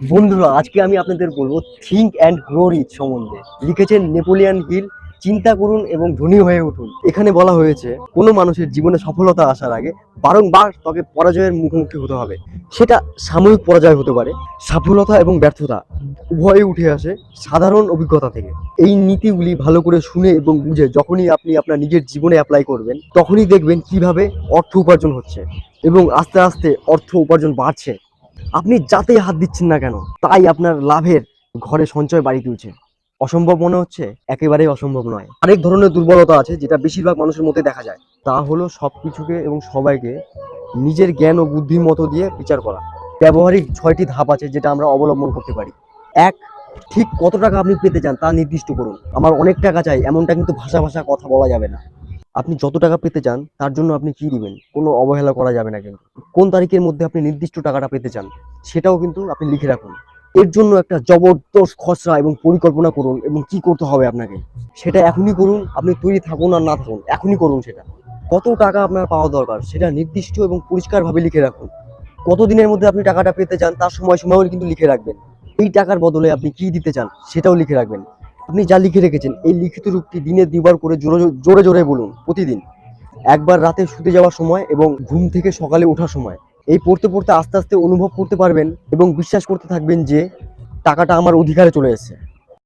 বন্ধুরা, আজকে আমি আপনাদের বলব থিঙ্ক অ্যান্ড গ্রো রিচ সম্বন্ধে। লিখেছেন নেপোলিয়ান হিল, চিন্তা করুন এবং ধনী হয়ে উঠুন। এখানে বলা হয়েছে, কোনো মানুষের জীবনে সফলতা আসার আগে বারংবার তাকে পরাজয়ের মুখোমুখি হতে হবে। সেটা সাময়িক পরাজয় হতে পারে, সফলতা এবং ব্যর্থতা উভয়ে উঠে আসে সাধারণ অভিজ্ঞতা থেকে। এই নীতিগুলি ভালো করে শুনে এবং বুঝে যখনই আপনি আপনার নিজের জীবনে অ্যাপ্লাই করবেন, তখনই দেখবেন কীভাবে অর্থ উপার্জন হচ্ছে এবং আস্তে আস্তে অর্থ উপার্জন বাড়ছে। আপনি যাতেই হাত দিচ্ছেন না কেন, তাই আপনার লাভের ঘরে সঞ্চয় বাড়ি তুলছে। অসম্ভব মনে হচ্ছে? একেবারেই অসম্ভব নয়। আরেক ধরনের দুর্বলতা আছে, যেটা বেশিরভাগ মানুষের মধ্যে দেখা যায়। তা হলো সবকিছুকে এবং সবাইকে নিজের জ্ঞান ও বুদ্ধির মতো দিয়ে বিচার করা। ব্যবহারিক ছয়টি ধাপ আছে, যেটা আমরা অবলম্বন করতে পারি। এক, ঠিক কত টাকা আপনি পেতে চান তা নির্দিষ্ট করুন। আমার অনেক টাকা চাই, এমনটা কিন্তু ভাষা ভাষা কথা বলা যাবে না। আপনি যত টাকা পেতে চান, তার জন্য আপনি কি দিবেন? কোনো অবহেলা করা যাবে না কিন্তু। কোন তারিখের মধ্যে আপনি নির্দিষ্ট টাকাটা পেতে চান, সেটাও কিন্তু আপনি লিখে রাখুন। এর জন্য একটা জবরদস্ত খসড়া এবং পরিকল্পনা করুন এবং কি করতে হবে আপনাকে, সেটা এখনই করুন, আপনি তৈরি থাকুন আর না থাকুন, এখনই করুন সেটা। কত টাকা আপনার পাওয়া দরকার, সেটা নির্দিষ্ট এবং পরিষ্কারভাবে লিখে রাখুন। কত দিনের মধ্যে আপনি টাকাটা পেতে চান, তার সময় সময়ও কিন্তু লিখে রাখবেন। এই টাকার বদলে আপনি কি দিতে চান, সেটাও লিখে রাখবেন। আপনি যা লিখে রেখেছেন, এই লিখিত রূপটি দিনে দুবার করে জোরে জোরে জোরে বলুন, প্রতিদিন। একবার রাতে শুতে যাওয়ার সময় এবং ঘুম থেকে সকালে ওঠার সময়। এই পড়তে পড়তে আস্তে আস্তে অনুভব করতে পারবেন এবং বিশ্বাস করতে থাকবেন যে টাকাটা আমার অধিকারে চলে এসেছে।